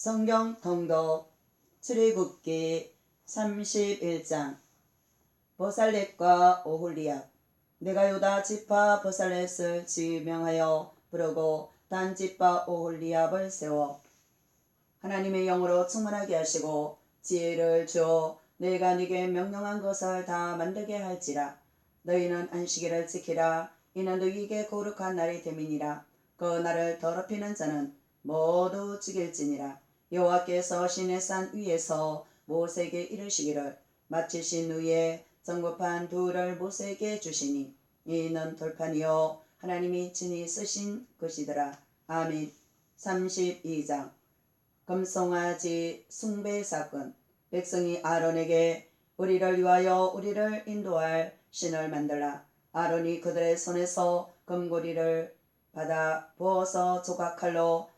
성경 통독 출애굽기 31장. 보살렛과 오홀리압 내가 유다 지파 보살렛을 지명하여 부르고 단 지파 오홀리압을 세워 하나님의 영으로 충만하게 하시고 지혜를 주어 내가 네게 명령한 것을 다 만들게 할지라. 너희는 안식일을 지키라. 이는 너희에게 거룩한 날이 됨이니라. 그 날을 더럽히는 자는 모두 죽일지니라 여호와께서 신의 산 위에서 모세에게 이르시기를 마치신 후에 정급한 둘을 모세에게 주시니 이는 돌판이요 하나님이 친히 쓰신 것이더라. 아멘. 32장. 금송아지 숭배 사건. 백성이 아론에게 우리를 위하여 우리를 인도할 신을 만들라. 아론이 그들의 손에서 금고리를 받아 부어서 조각칼로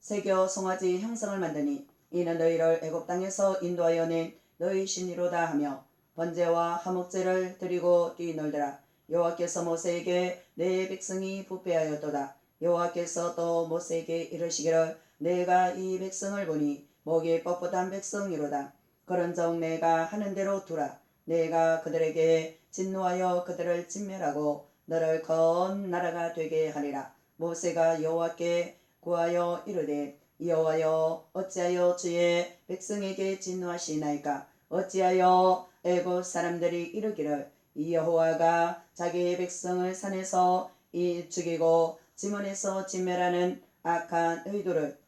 새겨 송아지 형상을 만드니 이는 너희를 애굽 땅에서 인도하여 낸 너희 신이로다 하며 번제와 화목제를 드리고 뛰놀더라. 여호와께서 모세에게 내 백성이 부패하였도다. 여호와께서 또 모세에게 이르시기를 내가 이 백성을 보니 목이 뻣뻣한 백성이로다. 그런즉 내가 하는 대로 두라. 내가 그들에게 진노하여 그들을 진멸하고 너를 건 나라가 되게 하리라. 모세가 여호와께 구하여 이르되 여호와여 어찌하여 주의 백성에게 진노하시나이까? 어찌하여 애굽 사람들이 이르기를 이 여호와가 자기의 백성을 산에서 이 죽이고 지문에서 진멸하는 악한 의도를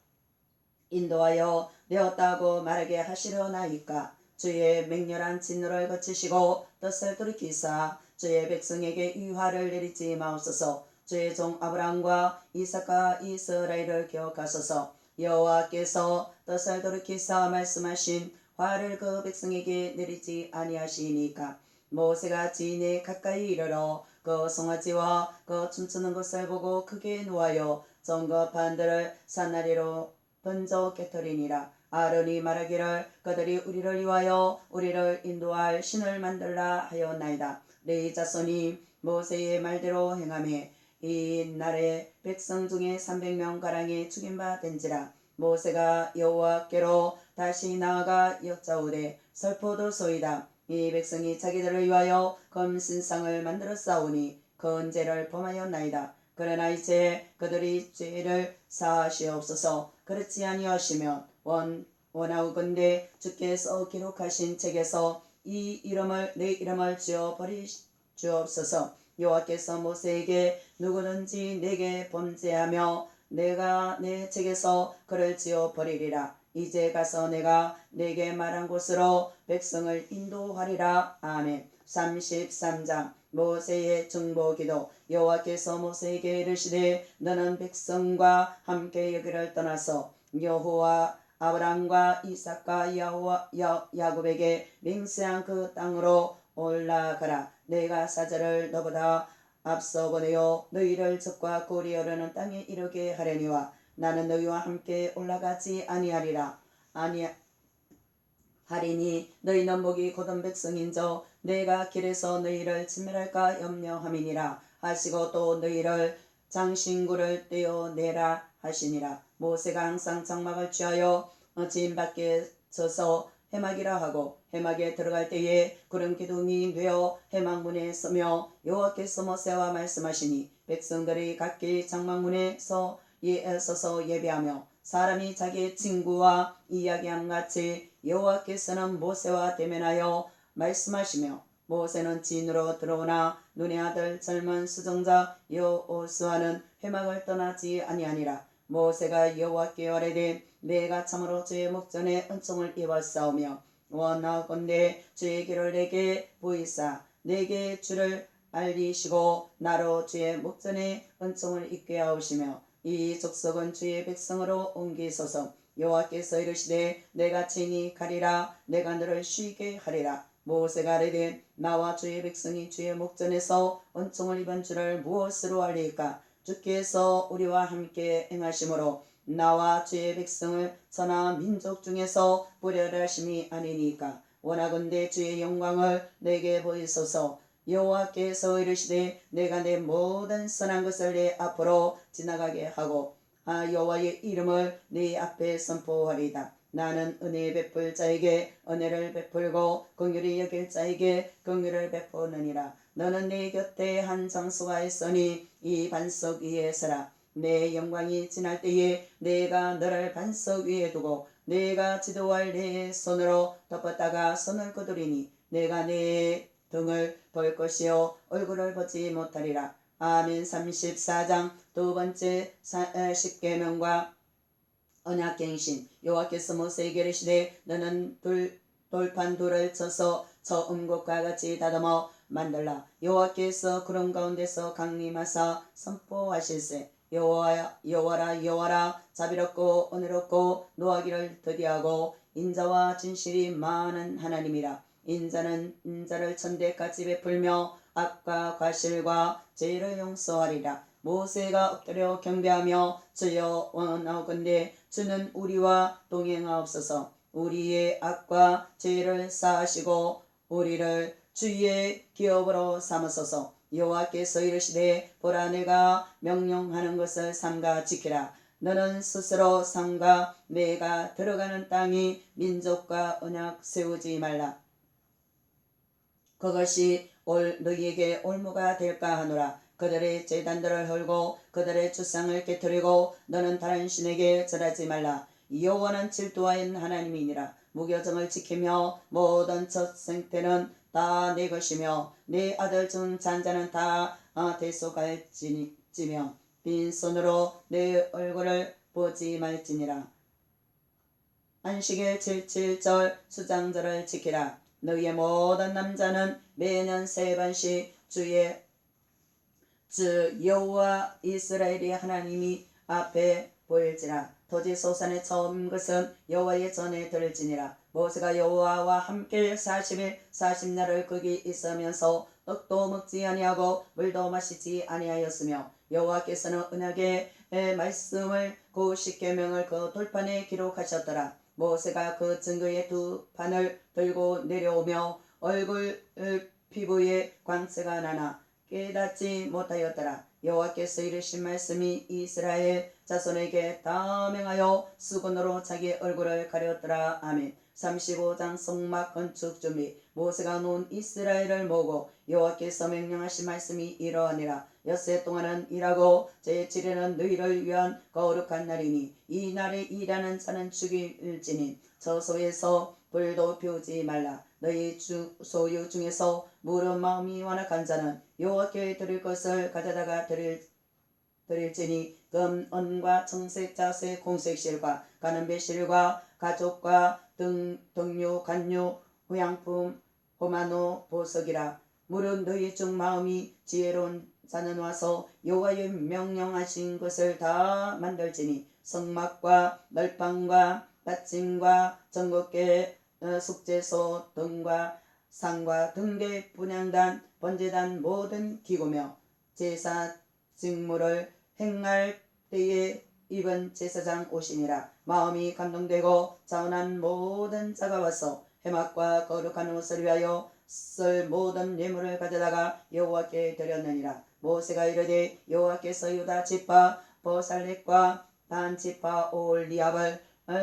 인도하여 내었다고 말하게 하시려나이까? 주의 맹렬한 진노를 거치시고 뜻을 돌이키사 주의 백성에게 위화를 내리지 마옵소서 주의 종 아브라함과 이삭과 이스라엘을 기억하소서. 여호와께서 뜻을 돌이키사 말씀하신 화를 그 백성에게 내리지 아니하시니까. 모세가 지인에 가까이 이르러 그 송아지와 그 춤추는 것을 보고 크게 노하여 정급한 들을 산나리로 던져 깨뜨리니라. 아론이 말하기를 그들이 우리를 위하여 우리를 인도할 신을 만들라 하였나이다. 네 자손이 모세의 말대로 행함에 이 날에 백성 중에 300명 가량이 죽인 바 된지라 모세가 여호와께로 다시 나아가 여짜오되 설포도 소이다. 이 백성이 자기들을 위하여 검신상을 만들어 싸우니 건죄를 범하였나이다. 그러나 이제 그들이 죄를 사하시옵소서. 그렇지 아니하시면 원 원하오건대 주께서 기록하신 책에서 이 이름을 내 이름을 지어 버리 주옵소서 여호와께서 모세에게 누구든지 내게 범죄하며 내가 내 책에서 그를 지어 버리리라. 이제 가서 내가 내게 말한 곳으로 백성을 인도하리라. 아멘. 33장. 모세의 중보기도. 여호와께서 모세에게 이르시되 너는 백성과 함께 여기를 떠나서 여호와 아브람과 이삭과 야호와 야, 야곱에게 맹세한 그 땅으로 올라가라 내가 사자를 너보다 앞서 보내어 너희를 적과 어르는 땅에 이르게 하려니와 나는 너희와 함께 올라가지 아니하리라. 아니 하리니 너희는 목이 곧은 백성인저 내가 길에서 너희를 진멸할까 염려함이니라. 하시고 또 너희를 장신구를 떼어내라 하시니라. 모세가 항상 장막을 취하여 진 밖에 서서 해막이라 하고 해막에 들어갈 때에 구름 기둥이 되어 해막문에 서며 여호와께서 모세와 말씀하시니 백성들이 각기 장막문에 서 예, 서서 예배하며 사람이 자기 친구와 이야기함 같이 여호와께서는 모세와 대면하여 말씀하시며 모세는 진으로 들어오나 눈의 아들 젊은 수정자 여호수아는 회막을 떠나지 아니하니라. 모세가 여호와께 아뢰되 내가 참으로 주의 목전에 은총을 입었사오며 원하건대 주의 길을 내게 보이사 내게 주를 알리시고 나로 주의 목전에 은총을 입게 하옵시며 이 족속은 주의 백성으로 옮기소서. 여호와께서 이르시되 내가 친히 가리라 내가 너를 쉬게 하리라. 모세가 아뢰되 나와 주의 백성이 주의 목전에서 은총을 입은 줄을 무엇으로 알리까? 주께서 우리와 함께 행하심으로 나와 주의 백성을 선한 민족 중에서 뿌려라심이 아니니까 원하건대 주의 영광을 내게 보이소서 여호와께서 이르시되 내가 내 모든 선한 것을 내 앞으로 지나가게 하고 아 여호와의 이름을 네 앞에 선포하리다. 나는 은혜 베풀 자에게 은혜를 베풀고 긍휼히 여길 자에게 긍휼을 베푸느니라. 너는 내 곁에 한 장수가 있으니 이 반석 위에 서라. 내 영광이 지날 때에 내가 너를 반석 위에 두고 내가 지도할 내 손으로 덮었다가 손을 거두리니 내가 내 등을 볼 것이요 얼굴을 보지 못하리라. 아멘. 34장 두 번째 십계명과 언약갱신. 여호와께서 모세에게 이르시되 너는 돌, 돌판 돌을 쳐서 저 음곡과 같이 다듬어 만들라. 여호와께서 구름 가운데서 강림하사 선포하실세 여호와 여호와라 여호와라. 자비롭고 은혜롭고 노하기를 더디하고 인자와 진실이 많은 하나님이라. 인자는 인자를 천대까지 베풀며 악과 과실과 죄를 용서하리라. 모세가 엎드려 경배하며 주여 원하건대 주는 우리와 동행하옵소서. 우리의 악과 죄를 사하시고 우리를 주의 기업으로 삼으소서 여호와께서 이르시되 보라 내가 명령하는 것을 삼가 지키라. 너는 스스로 삼가 내가 들어가는 땅이 민족과 언약 세우지 말라. 그것이 올 너희에게 올무가 될까 하노라. 그들의 재단들을 헐고 그들의 주상을 깨뜨리고 너는 다른 신에게 절하지 말라. 여호와는 질투하인 하나님이니라 무교정을 지키며 모든 첫 생태는 다 내 것이며 내 아들 중 잔자는 다 어, 대속할지며 빈손으로 내 얼굴을 보지 말지니라 안식일 77절 수장절을 지키라. 너희의 모든 남자는 매년 세 번씩 주의 주 여호와 이스라엘의 하나님이 앞에 보일지라. 토지 소산의 처음 것은 여호와의 전에 들을지니라. 모세가 여호와와 함께 40일 40날을 거기 있으면서 떡도 먹지 아니하고 물도 마시지 아니하였으며 여호와께서는 은하계 의 말씀을 그 십계명을 그 돌판에 기록하셨더라. 모세가 그 증거의 두 판을 들고 내려오며 얼굴 을, 피부에 광채가 나나 깨닫지 못하였더라. 여호와께서 이르신 말씀이 이스라엘 자손에게 다 명하여 수건으로 자기 얼굴을 가렸더라. 아멘. 35장 성막 건축 준비 모세가 놓은 이스라엘을 모으고 여호와께서 명령하신 말씀이 이러하니라 엿새 동안은 일하고 제7일은 너희를 위한 거룩한 날이니 이 날에 일하는 자는 죽일지니 저소에서 불도 피우지 말라 너희 주, 소유 중에서 무른 마음이 완악한 자는 여호와께 드릴 것을 가져다가 드릴 드릴지니 금, 은과 청색, 자색, 공색실과 가는 배실과 가족과 등, 등류, 간류, 후양품, 호마노, 보석이라. 물은 너희 중 마음이 지혜로운 자는 와서 여호와의 명령하신 것을 다 만들지니 성막과 널방과 받침과 전국계 어, 숙제소 등과 상과 등대 분양단 번제단 모든 기구며 제사 직무를 행할 때에 입은 제사장 옷이니라 마음이 감동되고 자원한 모든 자가 와서 해막과 거룩한 옷을 위하여 쓸 모든 예물을 가져다가 여호와께 드렸느니라 모세가 이르되 여호와께서 유다 지파 보살렛과 단 지파 올리압을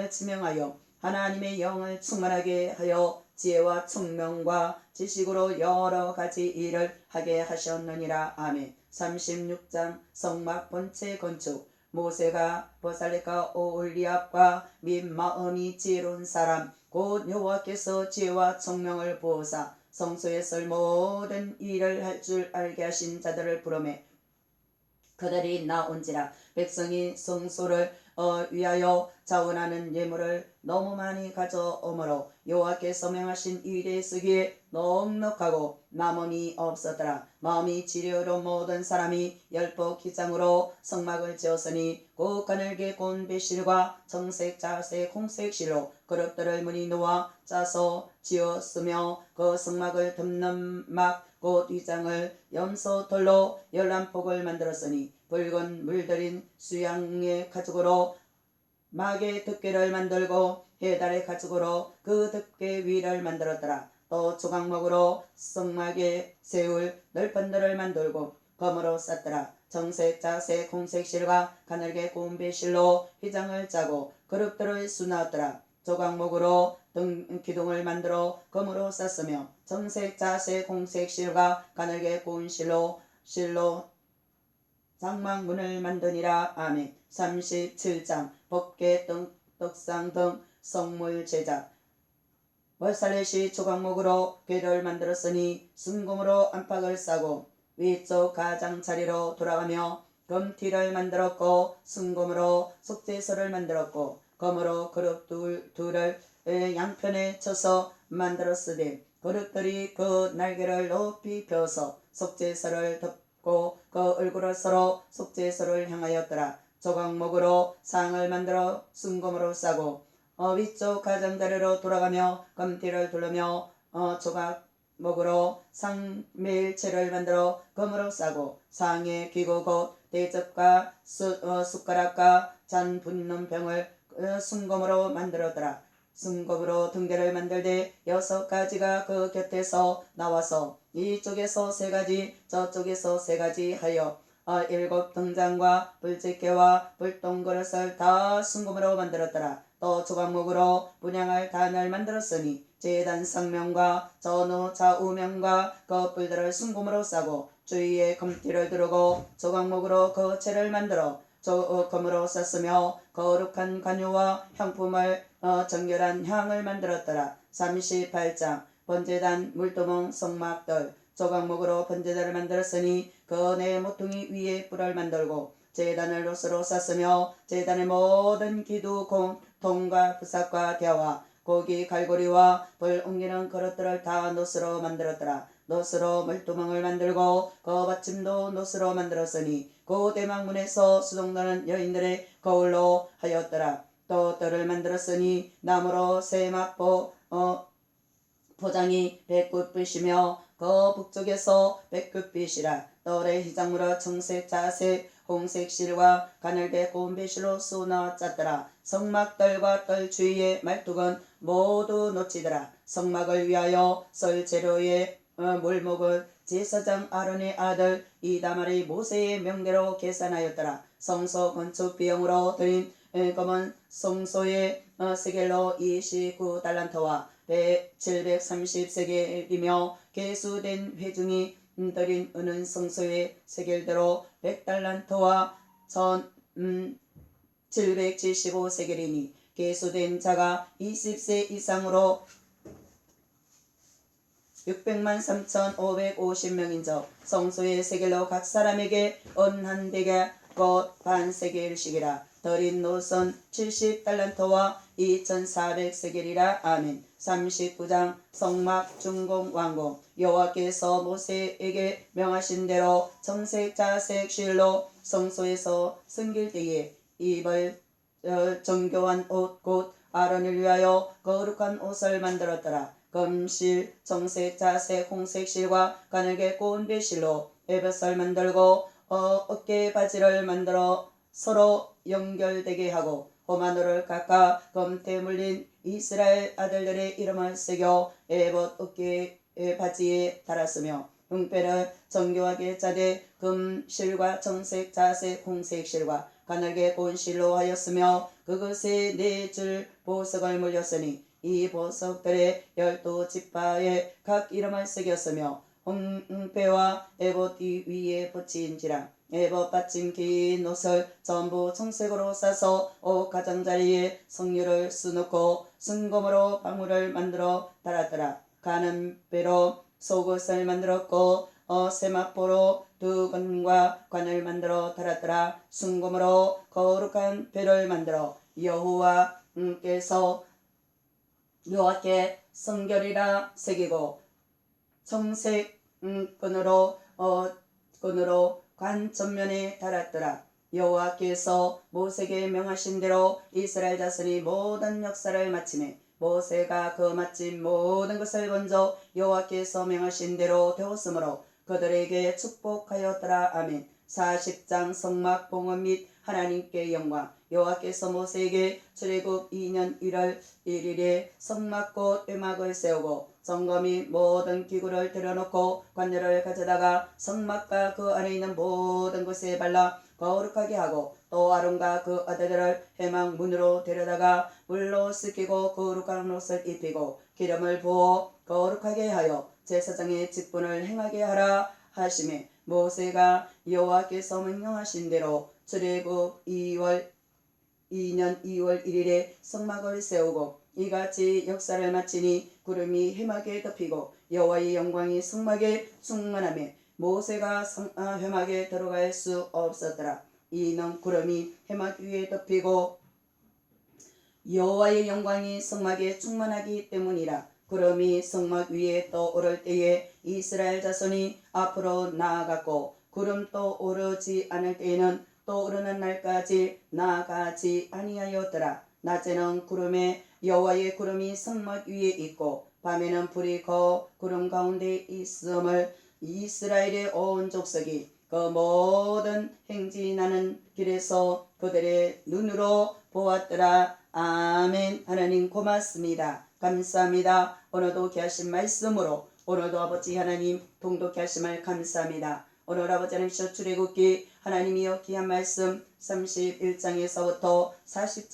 지명하여 하나님의 영을 충만하게 하여 지혜와 총명과 지식으로 여러 가지 일을 하게 하셨느니라. 아멘. 36장 성막 본체 건축. 모세가 보살렛과 오올리압과 및 마음이 지혜로운 사람. 곧 여호와께서 지혜와 총명을 부어사 성소에 쓸 모든 일을 할 줄 알게 하신 자들을 부르매 그들이 나온지라. 백성이 성소를 어, 위하여 자원하는 예물을 너무 많이 가져오므로 여호와께서 명하신 일에 쓰기에 넉넉하고 남음이 없었더라. 마음이 지혜로 모든 사람이 열보 기장으로 성막을 지었으니 그 가늘게 곤 배실과 정색 자색 홍색 실로 그릇들을 문이 놓아 짜서 지었으며 그 성막을 덮는 막그 뒷장을 염소 돌로 열한 폭을 만들었으니 붉은 물들인 수양의 가죽으로 막의 덮개를 만들고 해달의 가죽으로 그 덮개 위를 만들었더라. 또 조각목으로 성막에 세울 널판들을 만들고 검으로 쌌더라. 정색 자색 홍색 실과 가늘게 고운 배실로 휘장을 짜고 그릇들을 수놓았더라 조각목으로 등 기둥을 만들어 금으로 쌌으며 정색 자색 홍색 실과 가늘게 고운 실로 실로 장막문을 만드니라. 아멘. 37장. 법계 등 떡상 등 성물 제작 월살렛이 조각목으로 궤를 만들었으니 순금으로 안팎을 싸고 위쪽 가장 자리로 돌아가며 금티를 만들었고 순금으로 속죄서를 만들었고 검으로 그릇 둘, 둘을 에, 양편에 쳐서 만들었으되 그릇들이 그 날개를 높이 펴서 속죄서를 덮 고 그 얼굴을 서로 속죄 서를 향하였더라 조각목으로 상을 만들어 순금으로 싸고 어, 위쪽 가장자리로 돌아가며 금띠를 두르며 어, 조각목으로 상매일체를 만들어 금으로 싸고 상에 귀고 곧 대접과 수, 어, 숟가락과 잔 붓는 병을 어, 순금으로 만들었더라. 순금으로 등대를 만들되 여섯 가지가 그 곁에서 나와서 이쪽에서 세 가지 저쪽에서 세 가지 하여 어, 일곱 등잔과 불집게와 불똥그릇을 다 순금으로 만들었더라. 또 조각목으로 분양할 단을 만들었으니 제단 성명과 전후 좌우명과 그 뿔들을 순금으로 싸고 주위에 금띠를 두르고 조각목으로 그 채를 만들어 저 어, 쌌으며 거룩한 관유와 향품을 어, 정결한 향을 만들었더라. 38장 번제단 물두멍 성막들 조각목으로 번제단을 만들었으니 그 내 모퉁이 위에 뿔을 만들고 제단을 롯으로 쌌으며 제단의 모든 기두 공 통과 부삭과 대화 고기 갈고리와 불 옮기는 그릇들을 다 노스로 만들었더라. 노스로 물두멍을 만들고 그 받침도 노스로 만들었으니 그 대망문에서 수동나는 여인들의 거울로 하였더라. 또 뜰을 만들었으니 나무로 세마포 어, 포장이 백굿빛이며 그 북쪽에서 백굿빛이라 떨의 희장무라 청색 자색 홍색 실과 가늘게 고운 배실로 쏘나 짰더라. 성막떨과 떨 주위의 말뚝은 모두 놓치더라. 성막을 위하여 썰 재료의 어, 물목은 제사장 아론의 아들 이다말이 모세의 명대로 계산하였더라. 성소 건축 비용으로 드린 에, 검은 성소의 어, 세겔로 29달란트와 730세겔이며 개수된 회중이 드린 은은 성소의 세겔대로 100달란트와 전 음, 775세겔이니 개수된 자가 20세 이상으로 600만 3,550명인적 성소의 세겔로 각 사람에게 은한 대가 곧반 세겔씩이라. 더린 노선 70달란트와 2,400세겔이라. 아멘 39장 성막 중공 왕공 여호와께서 모세에게 명하신 대로 정색 자색 실로 성소에서 승길 때에 입을 어, 정교한 옷 곧 아론을 위하여 거룩한 옷을 만들었더라. 금실, 정색, 자색, 홍색 실과 가늘게 고운 배실로 에베살 만들고 어, 어깨 바지를 만들어 서로 연결되게 하고 호마노를 깎아 검태 물린 이스라엘 아들들의 이름을 새겨 에봇 어깨 바지에 달았으며 흉패를 정교하게 짜되 금 실과 정색, 자색, 홍색 실과 가늘게 고운 실로 하였으며 그것에 네 줄 보석을 물렸으니 이 보석들의 열두 지파에 각 이름을 새겼으며 홍패와 에봇 이 위에 붙인지라 에봇 받침 긴 옷을 전부 청색으로 싸서 옷 가장자리에 성류를 수놓고 순금으로 방울을 만들어 달았더라. 가는 배로 속옷을 만들었고 어 세마포로 두 건과 관을 만들어 달았더라. 순금으로 거룩한 배를 만들어 여호와께서 여호와께 성결이라 새기고 청색 음, 끈으로 어 끈으로 관 전면에 달았더라. 여호와께서 모세에게 명하신 대로 이스라엘 자손이 모든 역사를 마치매 모세가 그 마친 모든 것을 먼저 여호와께서 명하신 대로 되었으므로 그들에게 축복하였더라. 아멘. 40장 성막 봉헌 및 하나님께 영광. 여호와께서 모세에게 출애굽 2년 1월 1일에 성막꽃 외막을 세우고 점검이 모든 기구를 들여놓고 관녀를 가져다가 성막과 그 안에 있는 모든 곳에 발라 거룩하게 하고 또 아론과 그 아들들을 해막 문으로 데려다가 물로 씻기고 거룩한 옷을 입히고 기름을 부어 거룩하게 하여 제사장의 직분을 행하게 하라 하심에 모세가 여호와께서 명령하신 대로 출애굽 2월 2년 2월 1일에 성막을 세우고 이같이 역사를 마치니 구름이 해막에 덮이고 여호와의 영광이 성막에 충만하며 모세가 성, 아, 해막에 들어갈 수 없었더라. 이는 구름이 해막 위에 덮이고 여호와의 영광이 성막에 충만하기 때문이라. 구름이 성막 위에 떠오를 때에 이스라엘 자손이 앞으로 나아갔고 구름 떠오르지 않을 때에는 떠오르는 날까지 나아가지 아니하였더라. 낮에는 구름에 여호와의 구름이 성막 위에 있고 밤에는 불이 거 구름 가운데 있음을 이스라엘의 온 족속이 그 모든 행진하는 길에서 그들의 눈으로 보았더라. 아멘. 하나님 고맙습니다. 감사합니다. 오늘도 귀하신 말씀으로 오늘도 아버지 하나님 동독케 하심을 감사합니다. 오늘 아버지 하나님 셔 출애굽기 하나님이여 귀한 말씀 31장에서부터 40장